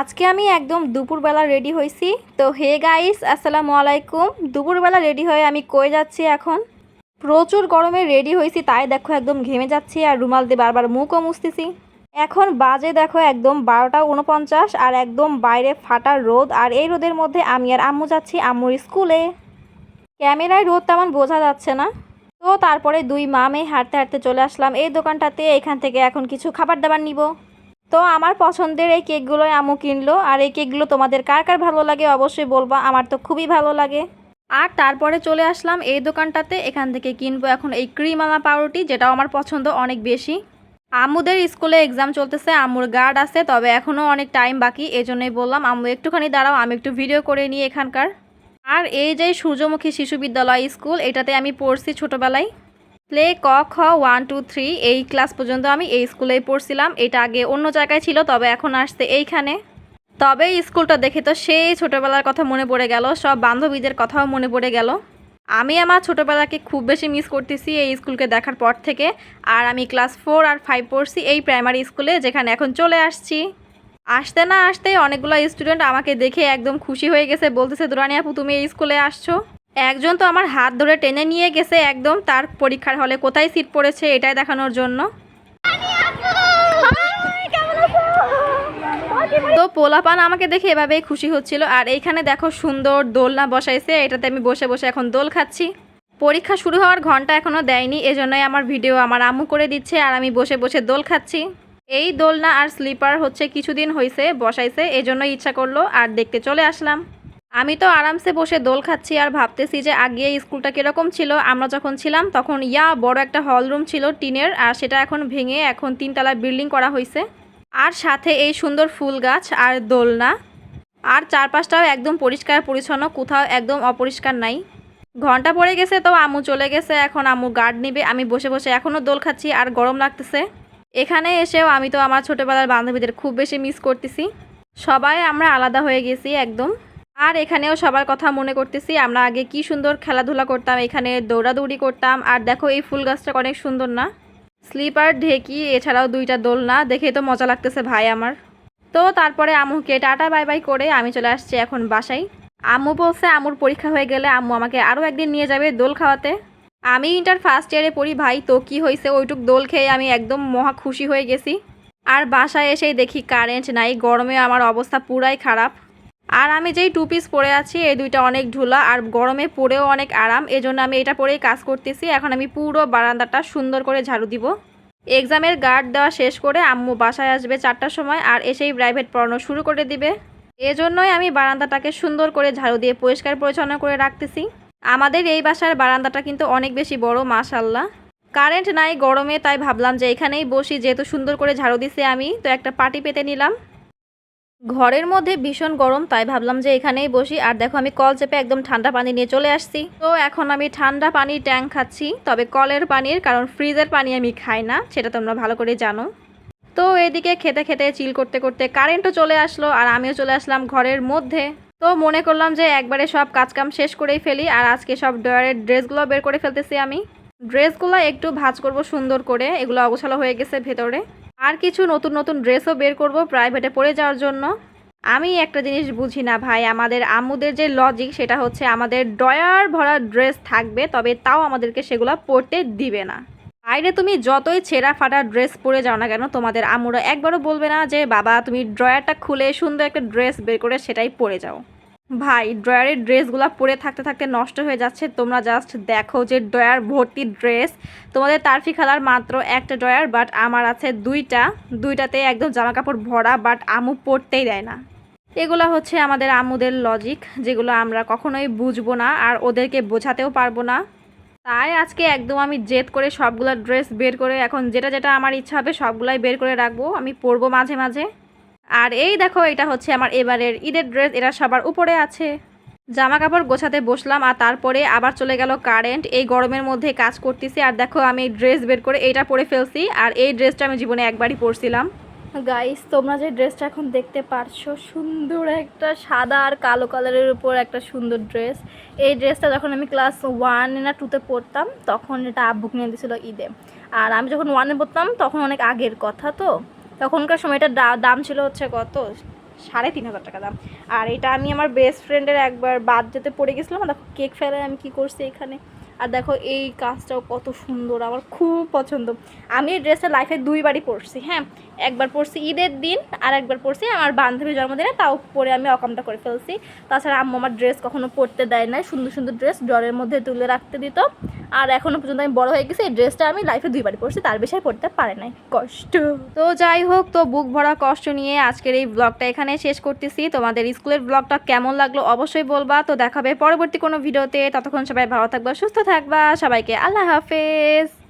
আজকে আমি একদম দুপুরবেলা রেডি হয়েছি। তো হে গাইস, আসসালামু আলাইকুম। দুপুরবেলা রেডি হয়ে আমি কই যাচ্ছি এখন? প্রচুর গরমে রেডি হয়েছি, তাই দেখো একদম ঘেমে যাচ্ছি আর রুমাল দিয়ে বারবার মুখও মুছতেছি। এখন বাজে দেখো একদম বারোটা উনপঞ্চাশ আর একদম বাইরে ফাটার রোদ আর এই রোদের মধ্যে আমি আর আম্মু যাচ্ছি আম্মুর স্কুলে। ক্যামেরায় রোদ তেমন বোঝা যাচ্ছে না। তো তারপরে দুই মামে হাঁটতে হাঁটতে চলে আসলাম এই দোকানটাতে, এখান থেকে এখন কিছু খাবার দাবার নিব। তো আমার পছন্দের এই কেকগুলোই আম্মু কিনলো। আর এই কেকগুলো তোমাদের কার কার ভালো লাগে অবশ্যই বলবা, আমার তো খুবই ভালো লাগে। আর তারপরে চলে আসলাম এই দোকানটাতে, এখান থেকে কিনবো এখন এই ক্রিমালা পাউরুটি, যেটাও আমার পছন্দ অনেক বেশি। আম্মুদের স্কুলে এক্সাম চলতেছে, আম্মুর গার্ড আছে, তবে এখনও অনেক টাইম বাকি এই জন্যই বললাম, আম্মু একটুখানি দাঁড়াও, আমি একটু ভিডিও করে নিই এখানকার। আর এই যে সূর্যমুখী শিশু বিদ্যালয় স্কুল, এটাতে আমি পড়ছি ছোটোবেলায়। প্লে ক, খ ওয়ান টু থ্রি এই ক্লাস পর্যন্ত আমি এই স্কুলেই পড়ছিলাম। এটা আগে অন্য জায়গায় ছিল, তবে এখন আসছে এইখানে। তবে স্কুলটা দেখে তো সেই ছোটোবেলার কথা মনে পড়ে গেল, সব বান্ধবীদের কথাও মনে পড়ে গেল। আমি আমার ছোটোবেলাকে খুব বেশি মিস করতেছি এই স্কুলকে দেখার পর থেকে। আর আমি ক্লাস ফোর আর ফাইভ পড়ছি এই প্রাইমারি স্কুলে যেখানে এখন চলে আসছি। আসতে না আসতে অনেকগুলো স্টুডেন্ট আমাকে দেখে একদম খুশি হয়ে গেছে, বলতেছে, দুরানি আপু, তুমি এই স্কুলে আসছো? একজন তো আমার হাত ধরে টেনে নিয়ে গেছে একদম, তার পরীক্ষার হলে কোথায় সিট পড়েছে এটাই দেখানোর জন্য। তো পোলাপান আমাকে দেখে এভাবেই খুশি হচ্ছিল, আর এইখানে দেখো সুন্দর দোলনা বসাইছে, এটাতে আমি বসে বসে এখন দোল খাচ্ছি। পরীক্ষা শুরু হওয়ার ঘণ্টা এখনও দেয়নি, এজন্যই আমার ভিডিও আমার আম্মু করে দিচ্ছে, আর আমি বসে বসে দোল খাচ্ছি। এই দোলনা আর স্লিপার হচ্ছে কিছুদিন হয়েছে বসাইছে এজন্য ইচ্ছা করল, আর দেখতে চলে আসলাম। আমি তো আরামসে বসে দোল খাচ্ছি আর ভাবতেছি যে আগে স্কুলটা কীরকম ছিল। আমরা যখন ছিলাম তখন, ইয়া, বড় একটা হল রুম ছিল টিনের, আর সেটা এখন ভেঙে এখন তিনতলা বিল্ডিং করা হয়েছে আর সাথে এই সুন্দর ফুল গাছ আর দোলনা। আর চারপাশটাও একদম পরিষ্কার পরিচ্ছন্ন, কোথাও একদম অপরিষ্কার নাই। ঘণ্টা পড়ে গেছে তো আম্মু চলে গেছে, এখন আম্মু গার্ড নিবে। আমি বসে বসে এখনও দোল খাচ্ছি আর গরম লাগতেছে। এখানে এসেও আমি তো আমার ছোটোবেলার বান্ধবীদের খুব বেশি মিস করতেছি। সবাই আমরা আলাদা হয়ে গেছি একদম। আর এখানেও সবার কথা মনে করতেছি, আমরা আগে কি সুন্দর খেলাধুলা করতাম, এখানে দৌড়াদৌড়ি করতাম, আর দেখো এই ফুল গাছটা অনেক সুন্দর না? স্লিপার, ঢেকি, এছাড়াও দুইটা দোলনা, দেখে তো মজা লাগতেছে ভাই আমার। তো তারপরে আম্মুকে টাটা, বাই বাই করে আমি চলে আসছি এখন বাসায়। আম্মু বলছে, আম্মুর পরীক্ষা হয়ে গেলে আম্মু আমাকে আরও একদিন নিয়ে যাবে দোল খাওয়াতে। আমি ইন্টার ফার্স্ট ইয়ারে পড়ি ভাই, তো কি হয়েছে, ওইটুক দোল খেয়ে আমি একদম মহা খুশি হয়ে গেছি। আর বাসায় এসেই দেখি কারেন্ট নাই, গরমে আমার অবস্থা পুরাই খারাপ। আর আমি যেই টু পিস পরে আছি, এই দুইটা অনেক ঢুলা আর গরমে পরেও অনেক আরাম, এজন্য আমি এটা পরেই কাজ করতেছি। এখন আমি পুরো বারান্দাটা সুন্দর করে ঝাড়ু দিব। এক্সামের গার্ড দেওয়া শেষ করে আম্মু বাসায় আসবে চারটার সময় আর এসেই প্রাইভেট পড়ানো শুরু করে দিবে। এজন্যই আমি বারান্দাটাকে সুন্দর করে ঝাড়ু দিয়ে পরিষ্কার পরিচ্ছন্ন করে রাখতেছি। আমাদের এই বাসার বারান্দাটা কিন্তু অনেক বেশি বড় মাশাল্লাহ কারেন্ট নাই, গরমে, তাই ভাবলাম যে এখানেই বসি, যেহেতু সুন্দর করে ঝাড়ু দিছি আমি, তো একটা পাটি পেতে নিলাম। ঘরের মধ্যে ভীষণ গরম, তাই ভাবলাম যে এখানেই বসি। আর দেখো, আমি কল চেপে একদম ঠান্ডা পানি নিয়ে চলে আসছি। তো এখন আমি ঠান্ডা পানির ট্যাঙ্ক খাচ্ছি, তবে কলের পানির, কারণ ফ্রিজের পানি আমি খাই না, সেটা তোমরা ভালো করে জানো। তো এদিকে খেতে খেতে, চিল করতে করতে কারেন্টও চলে আসলো, আর আমিও চলে আসলাম ঘরের মধ্যে। তো মনে করলাম যে একবারে সব কাজকাম শেষ করেই ফেলি, আর আজকে সব ড্রয়ারের ড্রেসগুলো বের করে ফেলতেছি আমি। ড্রেসগুলো একটু ভাজ করব সুন্দর করে, এগুলো অগোছালো হয়ে গেছে ভেতরে। আর কিছু নতুন নতুন ড্রেসও বের করব প্রাইভেটে পড়ে যাওয়ার জন্য। আমি একটা জিনিস বুঝি না ভাই, আমাদের আম্মুদের যে লজিক সেটা হচ্ছে আমাদের ডয়ার ভরা ড্রেস থাকবে, তবে তাও আমাদেরকে সেগুলো পরতে দিবে না। বাইরে তুমি যতই ছেঁড়া ফাটা ড্রেস পরে যাও না কেন, তোমাদের আম্মুরা একবারও বলবে না যে, বাবা, তুমি ড্রয়ারটা খুলে সুন্দর একটা ড্রেস বের করে সেটাই পরে যাও। ভাই, ড্রয়ারের ড্রেসগুলো পরে থাকতে থাকতে নষ্ট হয়ে যাচ্ছে। তোমরা জাস্ট দেখো যে ড্রয়ার ভর্তি ড্রেস। তোমাদের তারফি খালার মাত্র একটা ড্রয়ার বাট আমার আছে দুইটা। দুইটাতে একদম জামা কাপড় ভরা বাট আমু পরতেই দেয় না। এগুলো হচ্ছে আমাদের আমুদের লজিক যেগুলো আমরা কখনোই বুঝব না আর ওদেরকে বোঝাতেও পারব না। তাই আজকে একদম আমি জেদ করে সবগুলো ড্রেস বের করে, এখন যেটা যেটা আমার ইচ্ছা হবে সবগুলাই বের করে রাখব। আমি পরবো মাঝে মাঝে। আর এই দেখো, এটা হচ্ছে আমার এবারের ঈদের ড্রেস এটা সবার উপরে আছে। জামা কাপড় গোছাতে বসলাম আর তারপরে আবার চলে গেল কারেন্ট এই গরমের মধ্যে কাজ করতেছি। আর দেখো, আমি ড্রেস বের করে এইটা পরে ফেলছি আর এই ড্রেসটা আমি জীবনে একবারই পরছিলাম। গাইস তোমরা যে ড্রেসটা এখন দেখতে পারছ, সুন্দর একটা সাদা আর কালো কালারের উপর একটা সুন্দর ড্রেস এই ড্রেসটা যখন আমি ক্লাস ওয়ান না টুতে পড়তাম তখন এটা আব্বু কিনে দিয়েছিল ঈদে। আর আমি যখন ওয়ানে পড়তাম তখন অনেক আগের কথা তো। তখনকার সময় এটার দা- দাম ছিল হচ্ছে কত? সাড়ে তিন হাজার টাকা দাম। আর এটা আমি আমার বেস্ট ফ্রেন্ডের একবার বাদ যেতে পড়ে গেছিলাম দেখো কেক ফেলে আমি কি করছি এখানে? আর দেখো এই কাজটাও কত সুন্দর, আমার খুব পছন্দ। আমি এই ড্রেসটা লাইফে দুইবারই পরছি হ্যাঁ? একবার পরছি ঈদের দিন, আর একবার পরছি আমার বান্ধবীর জন্মদিনে, তাও পরে আমি অকামটা করে ফেলছি। তাছাড়া আম্মু আমার ড্রেস কখনো পরতে দেয় না সুন্দর সুন্দর ড্রেস ড্রয়ের মধ্যে তুলে রাখতে দিত। আর এখনও পর্যন্ত আমি বড় হয়ে গেছি, এই ড্রেসটা আমি লাইফে দুইবার পরছি, তার বেশি পড়তে পারে নাই। কষ্ট। তো যাই হোক, তো বুক ভরা কষ্ট নিয়ে আজকের এই ব্লগটা এখানে শেষ করতেছি। তোমাদের স্কুলের ব্লগটা কেমন লাগল অবশ্যই বলবা। তো দেখাবে পরবর্তী কোনো ভিডিওতে ততক্ষণ সবাই ভালো থাকবা, সুস্থ থাকবা। সবাইকে আল্লাহ হাফেজ।